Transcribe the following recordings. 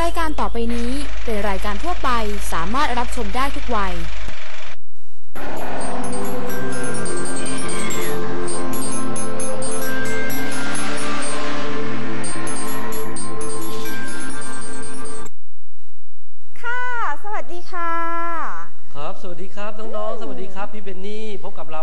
รายการต่อไปนี้เป็นรายการทั่วไปสามารถรับชมได้ทุกวัย ค่ะ สวัสดีค่ะ ครับ สวัสดีครับน้องๆ สวัสดีครับพี่เบนนี่ พบกับเรา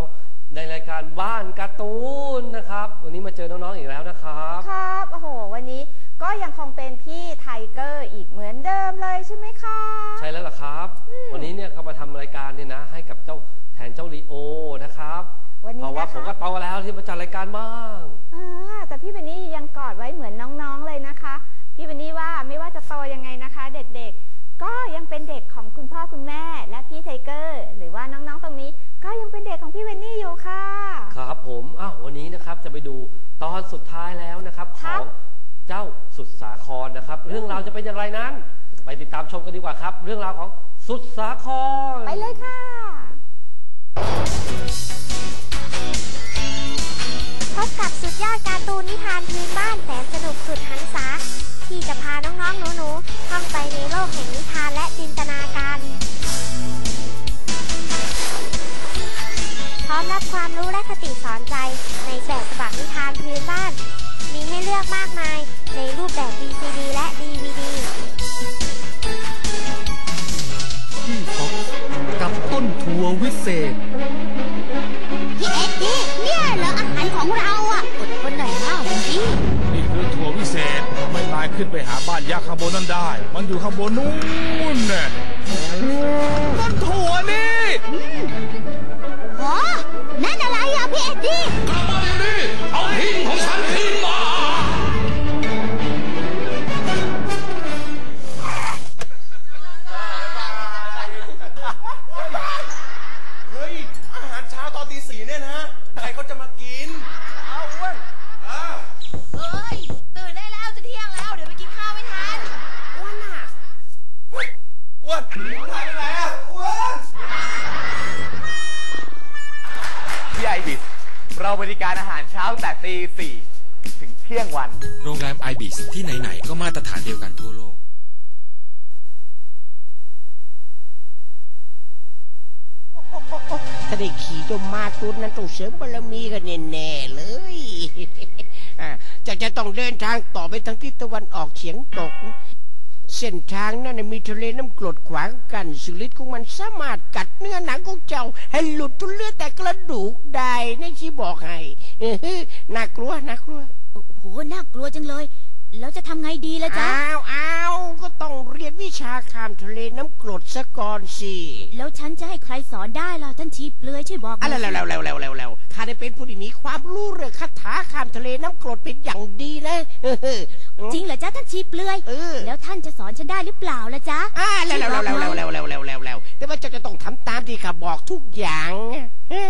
ในรายการบ้านการ์ตูนนะครับ วันนี้มาเจอน้องๆอีกแล้วนะครับ ครับโอ้โห วันนี้ก็ยังคงเป็นพี่ไทเกอร์อีกเหมือนเดิมเลยใช่ไหมคะใช่แล้วล่ะครับ วันนี้เนี่ยเขามาทำรายการเนี่ยนะ ให้กับเจ้าแทนเจ้าลีโอนะครับวันเพนี้ราะว่านะผมก็คะโตแล้วที่มาจัดรายการบ้าง อ่าแต่พี่เบนนี่ยังกอดไว้เหมือนน้องๆเลยนะคะ พี่เบนนี่ว่าไม่ว่าจะโตยังไงนะคะ เด็กๆ ก็ยังเป็นเด็กของคุณพ่อคุณแม่ และพี่ไทเกอร์ หรือว่าน้องๆตรงนี้ ก็ยังเป็นเด็กของพี่เบนนี่อยู่ ค่ะ ครับผมอ้าววันนี้นะครับจะไปดูตอนสุดท้ายแล้วนะครับคขรัอบ งเจ้าสุดสาครนะครับ เรื่องราวจะเป็นอย่างไรนั้น ไปติดตามชมกันดีกว่าครับ เรื่องราวของสุดสาคร ไปเลยค่ะพบกับสุดยอดการ์ตูนนิทานพื้นบ้านแสนสนุกสุดหันษาที่จะพาน้องๆหนูๆท่องไปในโลกแห่งนิทานและจินตนาการ ร้อมรับความรู้และคติสอนใจในแบบฉบับนิทานพื้นบ้าน มีให้เลือกมากมายในรูปแบบ VCD และ DVD พี่ท็อปกับต้นถั่ววิเศษ พี่เอ็ดดี้เนี่ยเหรออาหารของเราอะอดทนหน่อยนะพี่นี่คือถั่ววิเศษทำให้นายขึ้นไปหาบ้านยักษ์ข้างบนนั้นได้ มันอยู่ข้างบนนู้นน่ะต้นถั่วนี่ อ้วนถ่ายไปไหนอะอ้วนที่ไอบิสเราบริการอาหารเช้าตั้งแต่ตีสี่ถึงเที่ยงวัน โรงแรมไอบิสที่ไหน ๆ ก็มาตรฐานเดียวกันทั่วโลก ถ้าได้ขี่เจ้ามาตุนนั้นต้องเสริมบารมีกันแน่ๆเลย อ่าจะจะต้องเดินทางต่อไปทางทิศตะวันออกเฉียงตก เส้นทางนั้นนะมีทะเลน้ำกรดขวางกันสุฤทธิ์ของมันสามารถกัดเนื้อหนังของเจ้า ให้หลุดจนเหลือแต่กระดูกได้นี่ที่บอกให้เออน่ากลัวน่ากลัวโอ้โหน่ากลัวจังเลย แล้วจะทำไงดีล่ะจ๊ะอ้าวอ้า ชาข้ามทะเลน้ำกรดซะก่อนสิแล้วฉันจะให้ใครสอนได้ล่ะท่านชีเปลือยช่วยบอกหน่อะอยแล้วสิแล้วแล้วแล้วแล้วแล้วข้าได้เป็นผู้ที่มีความรู้เรื่องคาถาข้ามทะเลน้ำกรดเป็นอย่างดีนะเออจริงเหรอจ๊ะท่านชีเปลือย เออ แล้วท่านจะสอนฉันได้หรือเปล่าล่ะจ๊ะ อ่าแล้วแล้วแล้วแล้วแล้วแล้วแล้วแล้วแล้วแต่ว่าเจ้าจะต้องทำตามที่ข้าบอกทุกอย่างเฮ้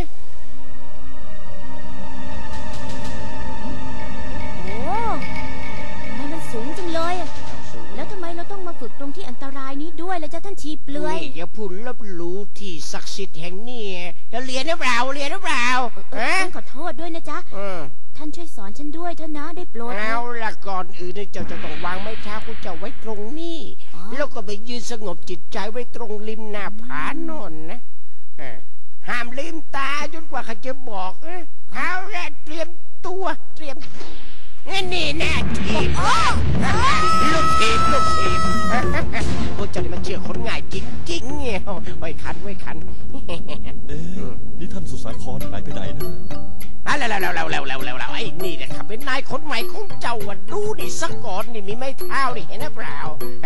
ฝึกตรงที่อันตรายนี้ด้วยล่ะจ๊ะท่านชีเปลือย นี่อย่าพูดลบหลู่ที่ศักดิ์สิทธิ์แห่งนี้แล้วเรียนหรือเปล่าเรียนหรือเปล่าฮะฉันขอโทษด้วยนะจ๊ะ เออท่านช่วยสอนฉันด้วยเถอะนะได้โปรดเถเอาอะละก่อนอื่นเนี่ยเจ้าจะต้องวางไม้เท้าของเจ้าไว้ตรงนี้ อ๋อ แล้วก็ไปยืนสงบจิตใจไว้ตรงริมหน้าผาโนนนะเออห้ามลืมตาจนกว่าเขาจะบอกเออเอาละเตรียมตัวเตรียมนี่แน่ทีบลูกทีบลูกทีบ พวกเจ้านี่มันเชื่อคนง่ายจริงๆเนี่ยไว้ขันไว้ขันเอ๊ะนี่ท่านสุสาครหายไปไหนนะอะแล้วแล้วแล้วแล้วแล้วแล้วแล้วไอ้นี่เนี่ยครับเป็นนายคนใหม่ของเจ้าอะดูดิสักก่อนนี่มีไม้เท้านี่เห็นหรือเปล่า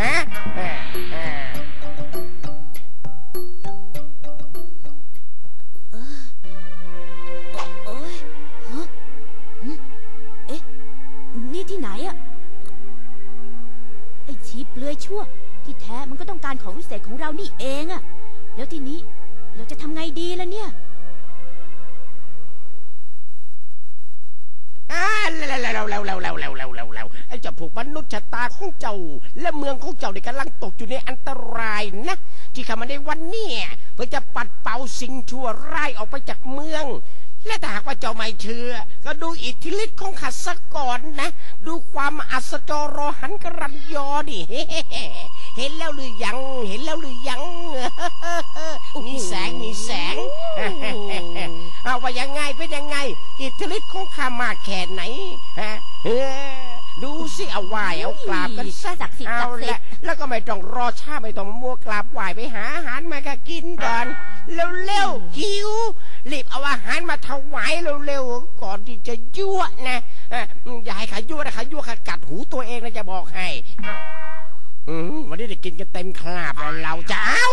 ฮะเออเออโอ้ยฮะหึเอ๊ะ นี่ที่ไหนอะไอ้ชีเปลือยชั่ว ที่แท้มันก็ต้องการของวิเศษของเรานี่เองอะแล้วทีนี้เราจะทำไงดีล่ะเนี่ยอ่าแล้วแล้วแล้วแล้วแล้วแล้วแล้วแล้วแล้วไอ้เจ้าพวกมนุษย์ชะตาของเจ้า และเมืองของเจ้าเนี่ยกำลังตกอยู่ในอันตรายนะ ที่ข้ามาในวันนี้เพื่อจะปัดเป่าสิ่งชั่วร้ายออกไปจากเมือง และถ้าหากว่าเจ้าไม่เชื่อ ก็ดูอิทธิฤทธิ์ของขัดสะก่อนนะ ดูความอัศจรรอหันกรันยอดิ เห็นแล้วหรือยัง เห็นแล้วหรือยังมีแสงมีแสงเอาว่ายังไงเป็นยังไง อิทธิฤทธิ์ของข้ามากแค่ไหนฮะเออดูสิเอาไหวายเอากราบกันซะศักดิ์สิทธิ์เอาศักดิ์สิทธิ์ละแล้วก็ไม่ต้องรอช้าไม่ต้องมัวกราบไหวไปหาอาหารมาก็กินก่อนเร็วๆหิวรีบเอาอาหารมาถวายเร็วๆก่อนที่จะยั่วนะเอ่ออย่าให้ขายั่วนะขายั่วขากัดหูตัวเองนะจะบอกให้อืม วันนี้ได้กินกันเต็มคราบแล้วเราจะเอา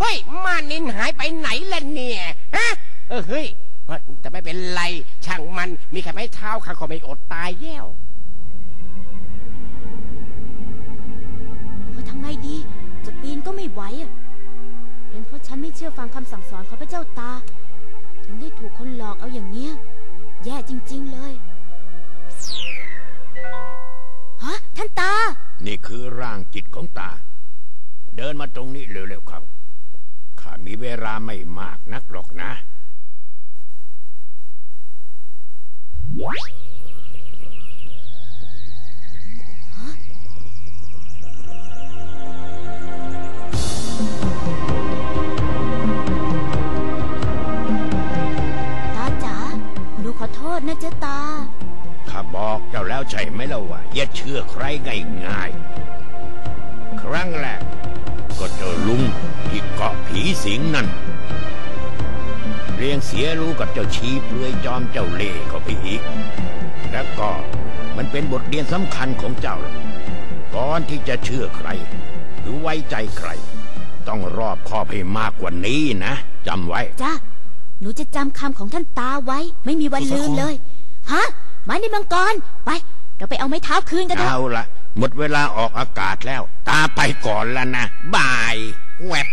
เฮ้ยมานินหายไปไหนล่ะเนี่ยฮะเออเฮ้ยแต่ไม่เป็นไรช่างมันมีแค่ไม้เท้าข้าก็ไม่อดตายแย่วเออทำไงดี จะปีนก็ไม่ไหวอะเป็นเพราะฉันไม่เชื่อฟังคำสั่งสอนของพระเจ้าตา ถึงได้ถูกคนหลอกเอาอย่างเงี้ย แย่จริง ๆ เลย ฮะท่านตา นี่คือร่างจิตของตา เดินมาตรงนี้เร็วๆครับ ข้ามีเวลาไม่มากนักหรอกนะ บอกเจ้าแล้วใช่ไหมล่ะว่าอย่าเชื่อใครง่ายๆ ครั้งแรกก็เจอลุงที่เกาะผีสิงนั่น เรียงเสียรู้กับเจ้าชีเปลือยจอมเจ้าเล่ห์เข้าไปอีก แล้วก็มันเป็นบทเรียนสำคัญของเจ้า ก่อนที่จะเชื่อใคร หรือไว้ใจใคร ต้องรอบคอบให้มากกว่านี้นะจำไว้ จ้าหนูจะจำคำของท่านตาไว้ ไม่มีวันลืมเลย ฮะ ไม้ในมังกร ไป เราไปเอาไม้เท้าคืนกันเถเอาอะละหมดเวลาออกอากาศแล้ว ตาไปก่อนแล้วนะบายแวบ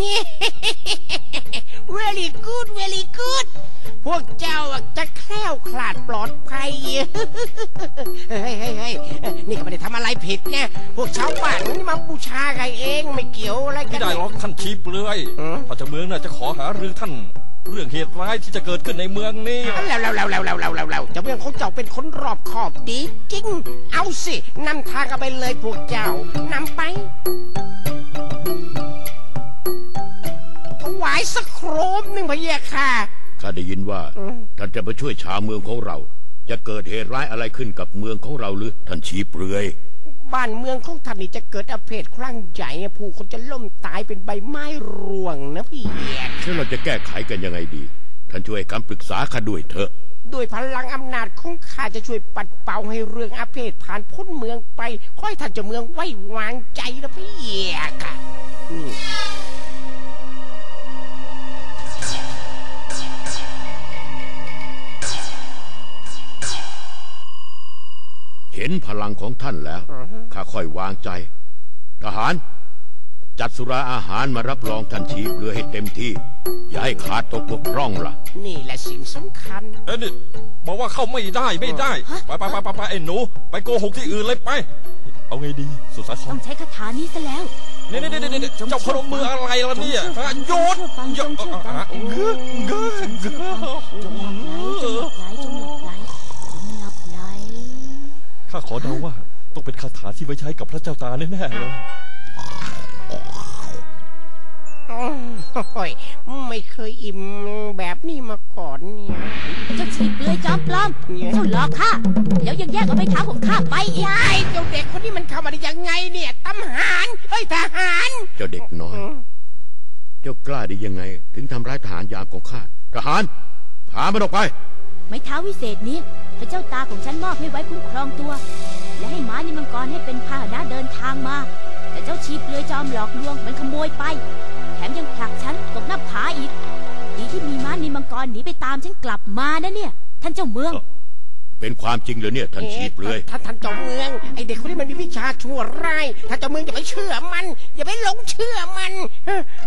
นี่ very good very good พวกเจ้าจะแคล้วคลาดปลอดภัย เฮ้ยเฮ้ยนี่ก็ไม่ได้ทำอะไรผิดเนี่ยพวกชาวบ้านนี่มาบูชาใครเองไม่เกี่ยวอะไรกันไม่ได้หรอกท่านชีเปลือยพระเจ้าเมืองน่าจะขอหารือท่านเรื่องเหตุร้ายที่จะเกิดขึ้นในเมืองนี้แล้วแล้วแล้วแล้วแล้วแล้วแล้วเจ้าเมืองของเจ้าเป็นคนรอบขอบดีจริง เอาสินำทางกันไปเลยพวกเจ้านำไปถวายสักโครมหนึ่งพะเยะค่ะ ข้าได้ยินว่าอืมท่านจะไปช่วยชาวเมืองของเรา จะเกิดเหตุร้ายอะไรขึ้นกับเมืองของเราหรือท่านชีเปลือย บ้านเมืองของท่านนี่จะเกิดอาเพศครั้งใหญ่ผู้คนจะล่มตายเป็นใบไม้ร่วงนะพี่แยกแล้วเราจะแก้ไขกันยังไงดี ท่านช่วยให้คำปรึกษาข้าด้วยเถอะด้วยพลังอำนาจของข้าจะช่วยปัดเป่าให้เรื่องอาเพศผ่านพ้นเมืองไปค่อยท่านเจะเมืองไว้วางใจนะพี่แยก ห็นพลังของท่านแล้ว ข้าค่อยวางใจ ทหาร จัดสุราอาหารมารับรองท่านชีเปลือยให้เต็มที่ อย่าให้ขาดตกบกพร่องล่ะ นี่แหละสิ่งสำคัญ เอ้ยนี่บอกว่าเข้าไม่ได้ไม่ได้ ไปไปไปไปไปไอ้หนู ไปโกหกที่อื่นเลยไป เอาไงดีสุดสายคต้ออนงใช้คาถานี้ซะแล้วนี่นี่นี่นี่เจ้าพนมมืออะไรล่ะเนี่ยฮะโยนโยนอะเงื้อเงื้อเงื้อ ข้าขอเดาว่าต้องเป็นคาถาที่ไว้ใช้กับพระเจ้าตาแน่ๆเลยโอ้ยไม่เคยอิ่มแบบนี้มาก่อนเนี่ยเจ้าชีเปลือยจอมปลอมเจ้าหลอกข้าแล้วยังแยกเอาไม้เท้าของข้าไปอีกว้ายเจ้าเด็กคนนี้มันเข้ามาได้ยังไงเนี่ยตำหารเฮ้ยทหาร เจ้าเด็กน้อย เจ้ากล้าได้ยังไง ถึงทำร้ายทหารยามของข้าทหารพามันออกไป ไม้เท้าวิเศษนี้ พระเจ้าตาของฉันมอบให้ไว้คุ้มครองตัว และให้ม้านิมังกรให้เป็นพาหนะเดินทางมา แต่เจ้าชีเปลือยจอมหลอกลวงมันขโมยไป แถมยังผลักฉันตกหน้าผาอีก ดีที่มีม้านิมังกรหนีไปตามฉันกลับมานะเนี่ย ท่านเจ้าเมือง เป็นความจริงเหรือเนี่ยท่านชีเปลือย ท่านท่านเจ้าเมืองไอเด็กคนนี้มันมีวิชาชั่วร้ายท่านเจ้าเมืองอย่าไปเชื่อมัน อย่าไปหลงเชื่อมัน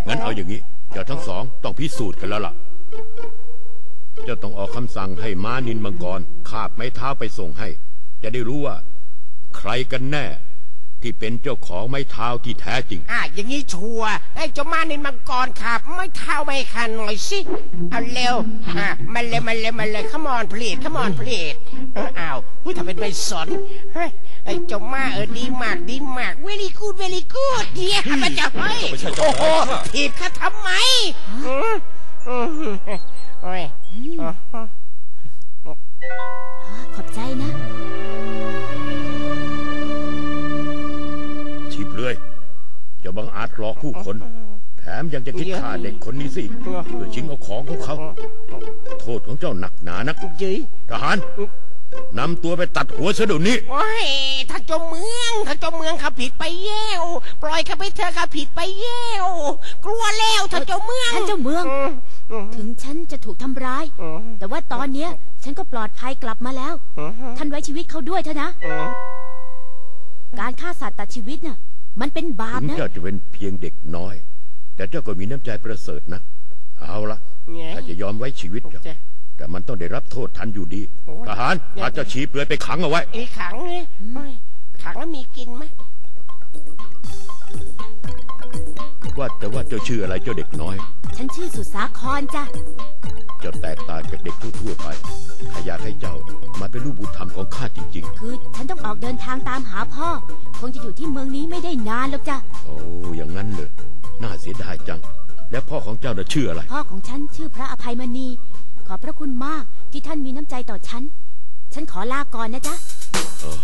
งั้นเอาอย่างนี้เจ้าทั้งสองต้องพิสูจน์กันแล้วล่ะเจ้าต้องออกคำสั่งให้ม้านินมังกรคาบไม้เท้าไปส่งให้ จะได้รู้ว่า ใครกันแน่ ที่เป็นเจ้าของไม้เท้าที่แท้จริง อะอย่างนี้ชัวร์ไอ้เจ้ามานินมังกรขับ ไม่เท่าไม่คันหน่อยสิ เอาเร็วอะมาเลยมาเลยมาเลยขมอนผลิตขมอนผลิตอ้าวอุ้ยทำเป็นไม่สนเฮ้ยไอ้เจ้ามาเออดีมากดีมาก very good very good เดียมันจะเฮ้ยไม่ใช่เจ้าโอ้แม่โหค่ะถีบข้าทำไมอืมอืมโอ้ย อ๋อขอบใจนะชีพเลื่อยเจะบังอาจหลอกผู้คน แถมยังจะคิดฆ่าเด็กคนนี้สิเพื่อชิงเอาของของเขา โทษของเจ้าหนักหนานักยืยทหารนำตัวไปตัดหัวเสยเดี๋ยวนี้โอ้ยถ้าเจ้าเมืองถ้าเจ้าเมืองข้าผิดไปแย้วปล่อยข้าไปเถอะข้าผิดไปแย้วกลัวแล้วถ้าเจ้าเมืองท่านเจ้าเมือง ถึงฉันจะถูกทำร้าย แต่ว่าตอนเนี้ย ฉันก็ปลอดภัยกลับมาแล้ว ท่านไว้ชีวิตเขาด้วยเถอะนะ การฆ่าสัตว์ตัดชีวิตน่ะ มันเป็นบาปถึงนะ เจ้าจะเป็นเพียงเด็กน้อย แต่เจ้าก็มีน้ำใจประเสริฐนะ เอาละถ้าจะยอมไว้ชีวิตเจ้าแต่มันต้องได้รับโทษทันอยู่ดีทหารพาเจ้าชีเปลือยไปขังเอาไว้ ไอ้ขังเนี่ยโอ้ยขังแล้วมีกินไหม ว่าแต่ว่าเจ้าชื่ออะไรเจ้าเด็กน้อย ฉันชื่อสุสาครจ้ะเจ้าแตกต่างจากเด็กทั่วๆไปข้าอยากให้เจ้ามาเป็นลูกบุญธรรมของข้าจริง คือฉันต้องออกเดินทางตามหาพ่อ คงจะอยู่ที่เมืองนี้ไม่ได้นานหรอกจ้ะ ๆ โอ้อย่างนั้นเลยน่าเสียดายจัง และพ่อของเจ้าน่ะชื่ออะไร พ่อของฉันชื่อพระอภัยมณี ขอบพระคุณมากที่ท่านมีน้ำใจต่อฉัน ฉันขอลาก่อนนะจ๊ะ เออ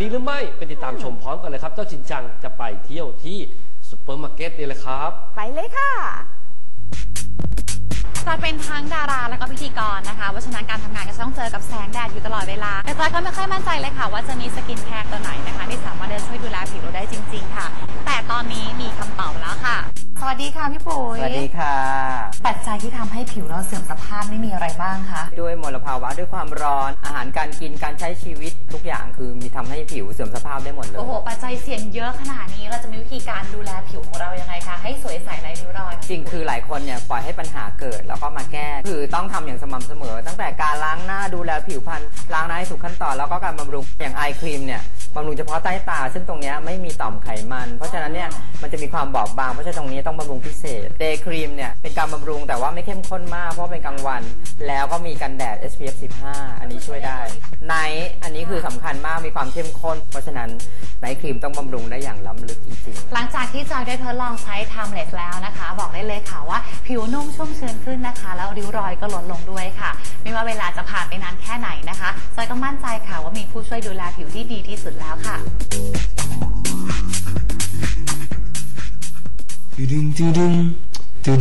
นี้หรือไม่ไปติดตามชมพร้อมกันเลยครับ เจ้าชินจังจะไปเที่ยวที่ซุปเปอร์มาร์เก็ตนี่เลยครับ ไปเลยค่ะ จะเป็นทั้งดาราแล้วก็พิธีกรนะคะเพราะฉะนั้นการทำงานก็จะต้องเจอกับแสงแดดอยู่ตลอดเวลา แต่จอยก็ไม่ค่อยมั่นใจเลยค่ะ ว่าจะมีสกินแคร์ตัวไหนนะคะ ที่สามารถจะช่วยดูแลผิวเราได้จริง ๆ ค่ะ แต่ตอนนี้มีคำตอบแล้วค่ะ สวัสดีค่ะพี่ปุ๋ยสวัสดีค่ะ ปัจจัยที่ทำให้ผิวเราเสื่อมสภาพนี่มีอะไรบ้างคะด้วยมลภาวะด้วยความร้อน อาหารการกินการใช้ชีวิตทุกอย่างคือมีทำให้ผิวเสื่อมสภาพได้หมดเลยโอ้โหปัจจัยเสี่ยงเยอะขนาดนี้เราจะมีวิธีการดูแลผิวของเรายังไงคะให้สวยใสไร้ริ้วรอยจริงคือหลายคนเนี่ยปล่อยให้ปัญหาเกิดแล้วก็มาแก้ คือต้องทำอย่างสม่ำเสมอ ตั้งแต่การล้างหน้าดูแลผิวพรรณล้างหน้าให้ถูกขั้นตอนแล้วก็การบำรุงอย่างไอครีมเนี่ย บำรุงเฉพาะใต้ตา ซึ่งตรงเนี้ยไม่มีต่อมไขมัน เพราะฉะนั้นเนี่ยมันจะมีความบอบบาง เพราะฉะนั้นตรงนี้ต้องบำรุงพิเศษเดย์ครีมเนี่ยเป็นการบำรุงแต่ว่าไม่เข้มข้นมากเพราะเป็นกลางวัน แล้วก็มีกันแดด SPF 15 อันนี้ช่วยได้ไนท์อันนี้คือสำคัญมากมีความเข้มข้น เพราะฉะนั้นไนท์ครีมต้องบำรุงได้อย่างล้ำลึกจริงๆ หลังจากที่จอยได้ทดลองใช้ Timeless แล้วนะคะ บอกได้เลยค่ะว่า ผิวนุ่มชุ่มชื้นขึ้นนะคะ แล้วริ้วรอยก็ลดลงด้วยค่ะ ไม่ว่าเวลาจะผ่านไปนานแค่ไหนนะคะจอยก็มั่นใจค่ะว่ามีผู้ช่วยดูแลผิวที่ดีที่สุดแล้วค่ะดึงดึงดึง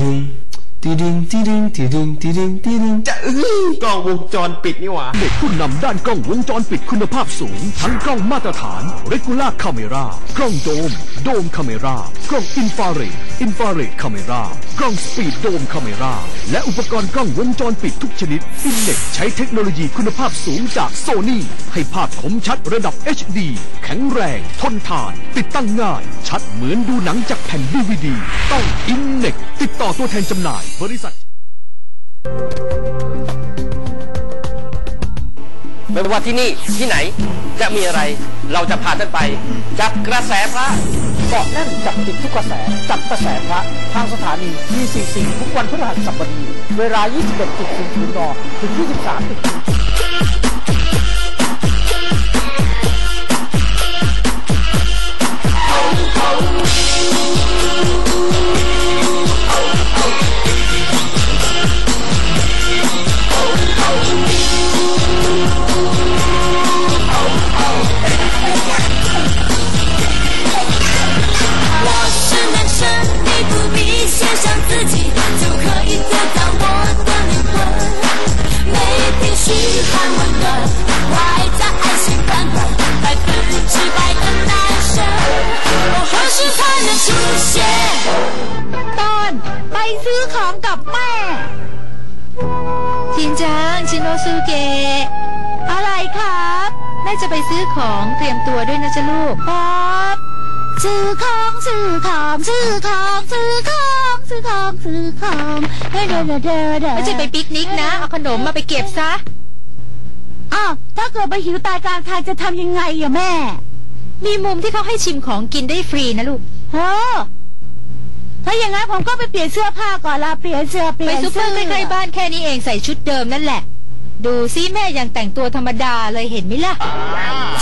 ดึง ตีดิงตีดิงตีดิงตีดิงตีดิงจะเอ้ยกล้องวงจรปิดนี่หว่าเด็กผู้นำด้านกล้องวงจรปิดคุณภาพสูง ทั้งกล้องมาตรฐาน Regular Camera กล้องโดม โดม Camera กล้องอินฟราเรดอินฟราเรด Camera กล้องสปีดโดม Camera และอุปกรณ์กล้องวงจรปิดทุกชนิดอินเน็กใช้เทคโนโลยีคุณภาพสูงจากโซนี่ให้ภาพคมชัดระดับ HD แข็งแรง ทนทาน ติดตั้งง่าย ชัดเหมือนดูหนังจากแผ่นดีวดีต้องอินเน็กติดต่อตัวแทนจำหน่ายบริษัท ไม่ว่าที่นี่ที่ไหนจะมีอะไร เราจะพาท่านไป จับกระแสพระเกาะแน่นจับติดทุกกระแส จับกระแสพระทางสถานีมีสี่สิ่ทุกวันพฤหัสบดี เวลา 21.00นถึง 23.00 ของซื้อของเด้อเด้อเด้อเด้อเด้อไม่ใช่ไปปิกนิกนะ เอาขนมมาไปเก็บซะ อ้าวถ้าเกิดไปหิวตายกลางทางจะทำยังไงอะแม่ มีมุมที่เขาให้ชิมของกินได้ฟรีนะลูกเออถ้าอย่างนั้นผมก็ไปเปลี่ยนเสื้อผ้าก่อนละเปลี่ยนเสื้อเปลี่ไปยนซุปเปอเสื้ร์ใกล้ๆบ้านแค่นี้เองใส่ชุดเดิมนั่นแหละ ดูซิแม่ยังแต่งตัวธรรมดาเลยเห็นไหมล่ะ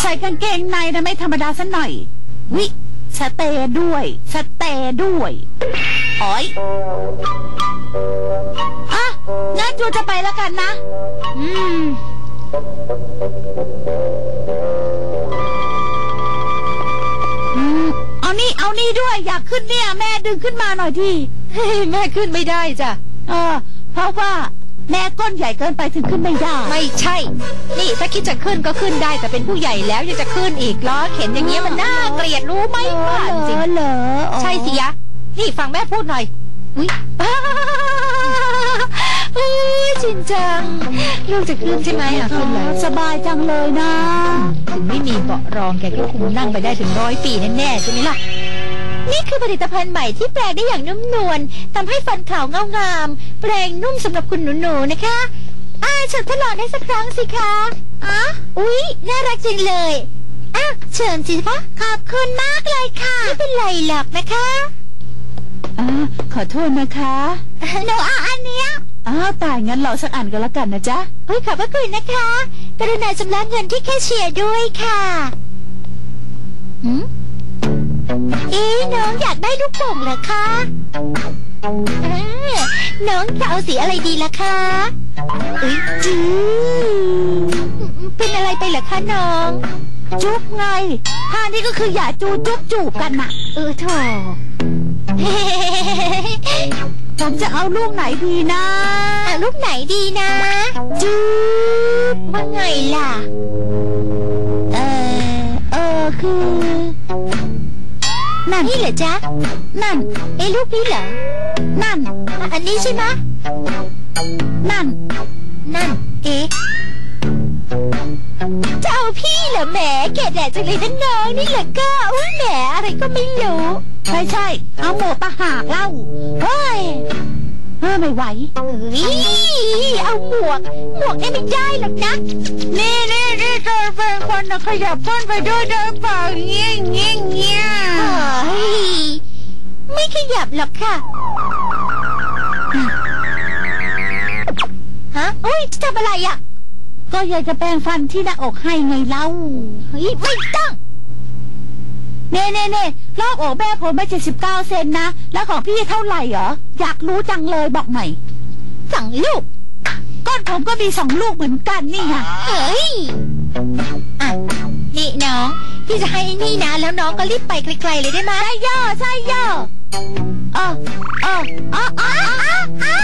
ใส่กางเกงในนะไม่ธรรมดาสักหน่อย วิสเตย์ด้วย สเตย์ด้วย โอ้ยอะงั้นจูจะไปแล้วกันนะ อืม อืม เอานี่ เอานี่ด้วย อยากขึ้นเนี่ย แม่ดึงขึ้นมาหน่อยทีเฮ้ยแม่ขึ้นไม่ได้จ้ะ เออ เพราะว่าแม่ก้นใหญ่เกินไปถึงขึ้นไม่ได้ ไม่ใช่ นี่ถ้าคิดจะขึ้นก็ขึ้นได้ แต่เป็นผู้ใหญ่แล้วยังจะขึ้นอีกล้อเข็นอย่างเงี้ยมันน่าเกลียดรู้ไหมบ้าจริงเหรอ ใช่สิยะ นี่ฟังแม่พูดหน่อยอุ้ยอุ้ยชินจัง ลูกจะขึ้นใช่ไหมอะขึ้นเลยสบายจังเลยนะ ถึงไม่มีเบาะรองแกก็คงนั่งไปได้ถึงร้อยปีแน่ๆใช่ไหมล่ะ นี่คือผลิตภัณฑ์ใหม่ที่แปลงได้อย่างนุ่มนวลทำให้ฟันขาวเงางาม แปลงนุ่มสำหรับคุณหนูๆนะคะอ่าเชิญทดลองได้สักครั้งสิคะอะอุ๊ย น่ารักจริงเลยอะเชิญสิคะขอบคุณมากเลยค่ะ ไม่เป็นไรหรอกนะคะ อ่าขอโทษนะคะหนูเอาอันเนี้ยอ้าวตายงั้นรอสักอันก็แล้วกันนะจ๊ะเฮ้ยขอบพระคุณนะคะกรุณาชำระเงินที่แคชเชียร์ด้วยค่ะหืมเอ๊ะน้องอยากได้ลูกโป่งเหรอคะเออน้องจะเอาสีอะไรดีล่ะคะเอ้ยจื้อเป็นอะไรไปเหรอคะน้อง จุ๊บไงท่านี้ก็คืออย่าจูจุ๊บจูบกันน่ะ เออโถ ผมจะเอาลูกไหนดีนะอะลูกไหนดีนะจื๊บว่าไงล่ะ เออเออคือ นั่นนี่เหรอจ๊ะ นั่นเอ้ลูกนี้เหรอ นั่นอะอันนี้ใช่ไหมะนั่น นั่น เอ๊ะจะเอาพี่เหรอแหมแกแดดจังเลยนะน้องนี่เหรอก็อุ้ยแหมอะไรก็ไม่รู้ ใช่ใช่เอาหมวกตาหากเล่า เฮ้ยเฮ้ยไม่ไหวเฮ้ยเอาหมวก หมวกนี่ไม่ได้หรอกนะ นี่นี่นี่เจอแฟนคนนะขยับก้นไปด้วยได้เปล่าเงี้ยเงี้ยเงี้ยเฮ้ยไม่ขยับหรอกค่ะ ฮะอุ้ยจะทำอะไรอะ ก็อยากจะแปรงฟันที่หน้าอกให้ไงเล่า เฮ้ย ไม่ต้อง เน่เน่เน่รอบอกแม่ผมไปเจ็ดสิบเก้าเซนนะ แล้วของพี่เท่าไหร่เหรอ อยากรู้จังเลยบอกหน่อยสั่งลูก ก้อนผมก็มีสองลูกเหมือนกันนี่ค่ะเฮ้ยอะนี่น้อง พี่จะให้ไอ้นี่นะ แล้วน้องก็รีบไปไกลๆเลยได้ไหมใช่ย่อใช่ย่ออะอะอะอะอะอะ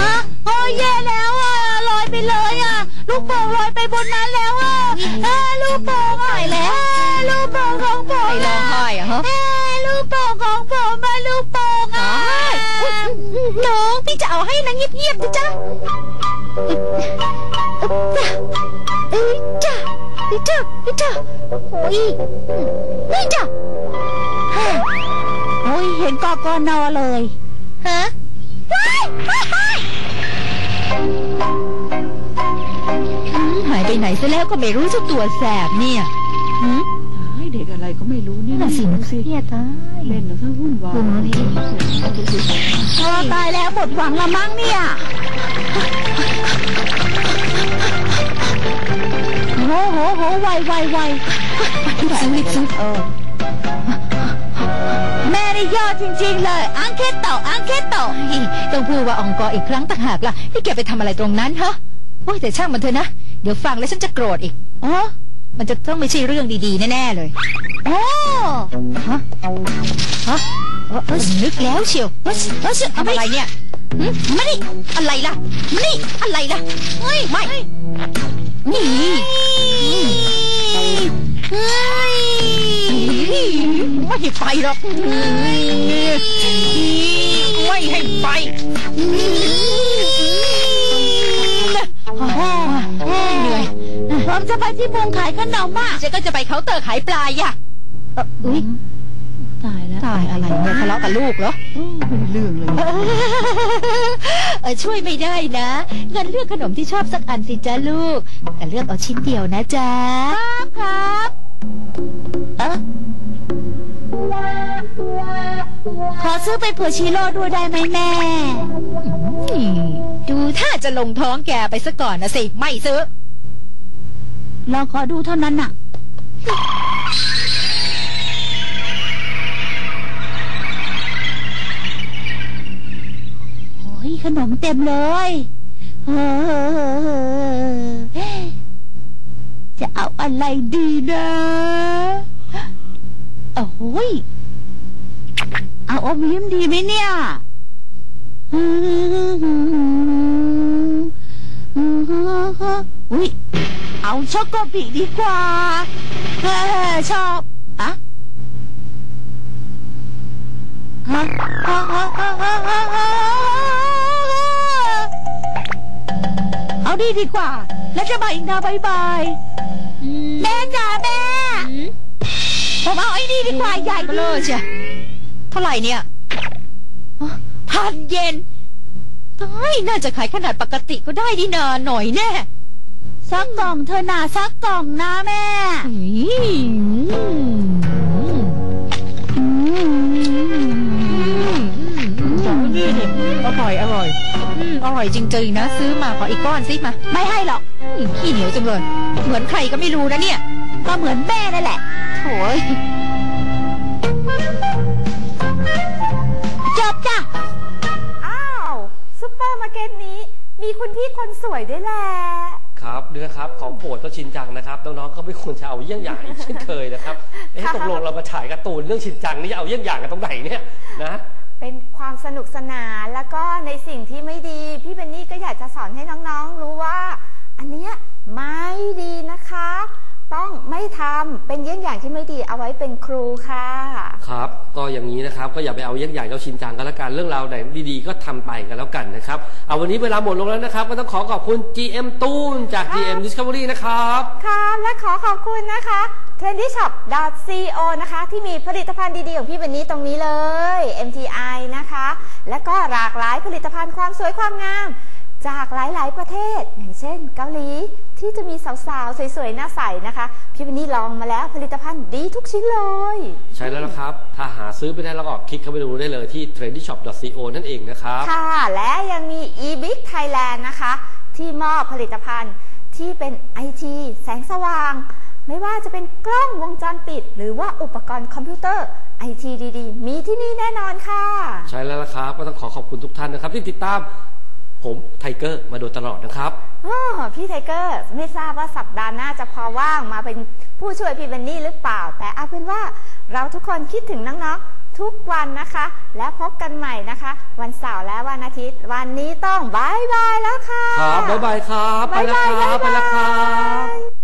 อะโอ้ยแย่แล้วอะลอยไปเลยอะ ลูกโป่งลอยไปบนนั้นแล้วอะเอ้ยลูกโป่งอะแล้วลูกโป่งของผมใครร้องไห้อะฮะเอ้ยลูกโป่งของผมมาลูกโป่งอะน้องพี่จะเอาให้นะเงียบๆนะจ๊ะเอ้ยจ้ะเอ้ยจ้ะเอ้ยจ้ะโอ้ยเอ้ยจ้ะโอ้ยเห็นกอกอนอเลยฮะ ว้ายว้ายว้ายอืมหายไปไหนซะแล้วก็ไม่รู้เจ้าตัวแสบเนี่ยหืมเด็กอะไรก็ไม่รู้นี่น่าสิมันเครียดตายเล่นแล้วทั้งวุ่นวายโอ้ตายแล้วหมดหวังละมั้งเนี่ยโอ้โหโหไวไวไวรีบซื้อรีบซื้อเออ แม่ยอดจริง ๆ เลยอังเคตโตอังเคตโตเฮ้ยต้องพูดว่าองกออีกครั้งต่างหากล่ะนี่แกไปทำอะไรตรงนั้นฮะโอ้ยแต่ช่างมันเถอะนะ เดี๋ยวฟังแล้วฉันจะโกรธอีกอ๋อมันจะต้องไม่ใช่เรื่องดีๆแน่ๆเลยโอ้ฮะฮะนึกแล้วเชียวเฮ้ยเฮ้ยอะไรเนี่ยมานี่อะไรล่ะมานี่อะไรล่ะเฮ้ยไม่นี่ ให้ไปหรอก ไม่ให้ไปเหนื่อยผมจะไปที่มุงขายขนมอะเจ๊ก็จะไปเคาน์เตอร์ขายปลาย่ะเอ่ออุ้ยตายแล้วตายอะไรเนี่ยทะเลาะกับลูกเหรอเรื่องเลยเออช่วยไม่ได้นะเงินเลือกขนมที่ชอบสักอันสิจ้าลูกแต่เลือกเอาชิ้นเดียวนะจ๊ะครับครับ ขอซื้อไปเผื่อชิโร่ด้วยได้ไหมแม่อืมดูถ้าจะลงท้องแกไปซะก่อนนะสิ ไม่ซื้อ ลองขอดูเท่านั้นน่ะ โอ้ยขนมเต็มเลยเออจะเอาอะไรดีนะ โอ้โหยเอมยิ้มดีไหมเนี่ยอุ้ยเอาช็อกโกบิดีกว่าเออชอบอะฮะฮะฮะฮะฮะฮะฮะเอาดีดีกว่า แล้วจะมาอีกนะบายบายแม่จ๋าแม่ผมเอาไอ้นี่ดีกว่าใหญ่เลอเชีย เท่าไหร่เนี่ยพันเยนตายน่าจะขายขนาดปกติก็ได้ดีนาหน่อยแน่สักกล่องเธอหนาสักกล่องนะแม่นี่นี่อร่อยอร่อยอร่อยจริงๆนะ ซื้อมาขออีกก้อนสิมา ไม่ให้หรอกอืมขี้เหนียวจังเลย เหมือนใครก็ไม่รู้นะเนี่ย ก็เหมือนแม่นั่นแหละโถ่ย จบจ้ะ อ้าวซุปเปอร์มาร์เก็ตนี้ มีคุณพี่คนสวยด้วยแหละ ครับเดือนครับของโปรดก็ชินจังนะครับน้องๆก็ไม่ควรจะเอาเยี่ยงอย่างอีกเช่นเคยนะครับเอ๊ะค่ะ ตกลงเรามาถ่ายการ์ตูนเรื่องชินจังนี่จะเอาเยี่ยงอย่างกันตรงไหนเนี่ยนะเป็นความสนุกสนานแล้วก็ในสิ่งที่ไม่ดี พี่เบนนี่ก็อยากจะสอนให้น้องๆ รู้ว่า อันเนี้ยไม่ดีนะคะ ต้องไม่ทำเป็นเยี่ยงอย่างที่ไม่ดีเอาไว้เป็นครูค่ะ ครับ ก็อย่างนี้นะครับ ก็อย่าไปเอาเยี่ยงอย่างเจ้าชินจังกันละกันเรื่องราวไหนดีๆ ก็ทำไปกันแล้วกันนะครับ เอาวันนี้เวลาหมดลงแล้วนะครับ ก็ต้องขอขอบคุณ GM ตูนจาก GM Discovery นะครับ ค่ะและขอขอบคุณนะคะ trendyshop.co นะคะ ที่มีผลิตภัณฑ์ดี ๆ ของพี่เบนนี่ตรงนี้เลย MTI นะคะ และก็หลากหลายผลิตภัณฑ์ความสวยความงาม จากหลายๆ ประเทศ อย่างเช่น เกาหลีที่จะมีสาวๆ สวยๆ หน้าใสนะคะ พี่เบนนี่ลองมาแล้วผลิตภัณฑ์ดีทุกชิ้นเลย ใช่แล้วนะครับ ถ้าหาซื้อไม่ได้แล้วก็คลิกเข้าไปดูได้เลยที่ trendyshop.co นั่นเองนะครับ ค่ะ และยังมี eBig Thailand นะคะ ที่มอบผลิตภัณฑ์ที่เป็น IT แสงสว่าง ไม่ว่าจะเป็นกล้องวงจรปิด หรือว่าอุปกรณ์คอมพิวเตอร์ IT ดีๆ มีที่นี่แน่นอนค่ะ ใช่แล้วละครับ ก็ต้องขอขอบคุณทุกท่านนะครับ ที่ติดตาม ผมไทเกอร์มาโดยตลอดนะครับอ๋อพี่ไทเกอร์ไม่ทราบว่าสัปดาห์หน้าจะพอว่างมาเป็นผู้ช่วยพี่เบนนี่หรือเปล่า แต่เอาเป็นว่าเราทุกคนคิดถึงน้องๆ ทุกวันนะคะ และพบกันใหม่นะคะ วันเสาร์และวันอาทิตย์ วันนี้ต้องบายบายแล้วค่ะครับบายบายครับ ไปแล้วครับไปแล้วครับ